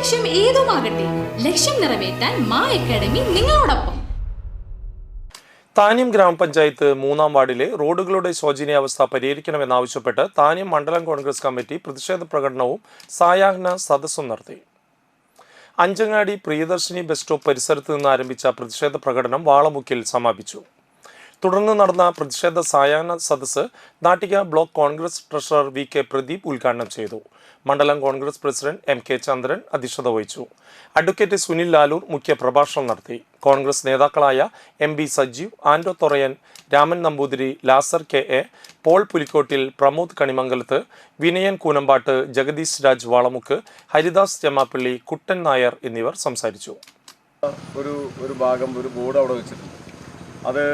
ലക്ഷ്യം ഏതുമാകട്ടെ ലക്ഷ്യം നിറവേറ്റാൻ മാ അക്കാഡമി നിങ്ങളോടൊപ്പം. താന്യം ഗ്രാമപഞ്ചായത്ത് മൂന്നാം വാർഡിലെ റോഡുകളുടെ ശോചനീയാവസ്ഥ പരിഹരിക്കണമെന്നാവശ്യപ്പെട്ട് താന്യം മണ്ഡലം കോൺഗ്രസ് കമ്മിറ്റി പ്രതിഷേധ പ്രകടനവും സായാഹ്ന സദസ്സും നടത്തി. അഞ്ചങ്ങാടി പ്രിയദർശിനി ബസ് സ്റ്റോപ്പ് പരിസരത്ത് നിന്ന് ആരംഭിച്ച പ്രതിഷേധ പ്രകടനം വാളമുക്കിൽ സമാപിച്ചു. തുടർന്ന് നടന്ന പ്രതിഷേധ സായാഹ്ന സദസ് Nattika block Congress treasurer V K Pradeep ഉദ്ഘാടനം ചെയ്തു. മണ്ഡലം Congress president M K Chandran അധ്യക്ഷത വഹിച്ചു. അഡ്വക്കേറ്റ് സുനിൽ ലാലൂർ മുഖ്യ പ്രഭാഷണം നടത്തി. കോൺഗ്രസ് നേതാക്കളായ M B Sajeev Anto Thorayan Raman Namboothiri Lazar K A Paul Pulikottil Pramod Kanimangalath Vinayan Koonambattu Jagadeesh Raj Valamukku Haridas Jamappally Kuttan Nair എന്നിവർ സംസാരിച്ചു. ഒരു ഒരു ഭാഗം ഒരു ബോർഡ് അവിടെ വെച്ചിട്ടുണ്ട്. അത്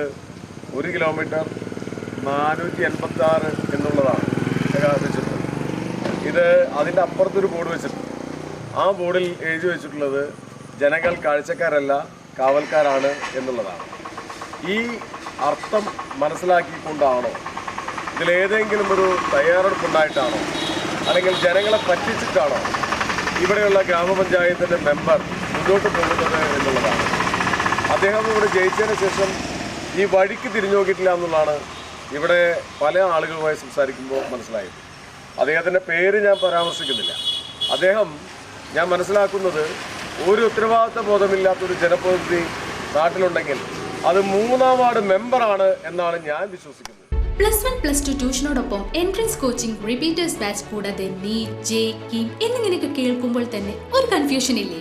ഒരു കിലോമീറ്റർ നാനൂറ്റി എൺപത്തി ആറ് എന്നുള്ളതാണ് വെച്ചിട്ടുള്ളത് ഇത് അതിന്റെ അപ്പുറത്തൊരു ബോർഡ് വെച്ചിട്ടുണ്ട്. ആ ബോർഡിൽ എഴുതി വെച്ചിട്ടുള്ളത് ജനങ്ങൾ കാഴ്ചക്കാരല്ല കാവൽക്കാരാണ് എന്നുള്ളതാണ്. ഈ അർത്ഥം മനസ്സിലാക്കിക്കൊണ്ടാണോ? ഇതിലേതെങ്കിലും ഒരു തയ്യാറെടുപ്പുണ്ടായിട്ടാണോ? അല്ലെങ്കിൽ ജനങ്ങളെ പറ്റിച്ചിട്ടാണോ? ഇവിടെയുള്ള ഗ്രാമപഞ്ചായത്തിന്റെ മെമ്പർ മുന്നോട്ട് പോകുന്നത് എന്നുള്ളതാണ്. അദ്ദേഹം ഇവിടെ ജയിച്ചതിന് ശേഷം ഈ വഴിക്ക് തിരിഞ്ഞു നോക്കിയിട്ടില്ല എന്നുള്ളതാണ് ഇവിടെ പല ആളുകളുമായി സംസാരിക്കുമ്പോൾ മനസ്സിലായത്. അദ്ദേഹത്തിന്റെ പേര് ഞാൻ പരാമർശിക്കുന്നില്ല. അദ്ദേഹം ഞാൻ മനസ്സിലാക്കുന്നത് ഒരു ഉത്തരവാദിത്ത ബോധമില്ലാത്തൊരു ജനപ്രതിനിധി നാട്ടിലുണ്ടെങ്കിൽ അത് മൂന്നാം വാർഡ് മെമ്പറാണ് എന്നാണ് ഞാൻ വിശ്വസിക്കുന്നത്. പ്ലസ് വൺ പ്ലസ് ടു ട്യൂഷനോടൊപ്പം എൻട്രൻസ് കോച്ചിംഗ് റിപ്പീറ്റേഴ്സ് ബാച്ച് കൂടാതെ നീ ജെ കിം എന്നിങ്ങനെയൊക്കെ കേൾക്കുമ്പോൾ തന്നെ ഒരു കൺഫ്യൂഷൻ ഇല്ലേ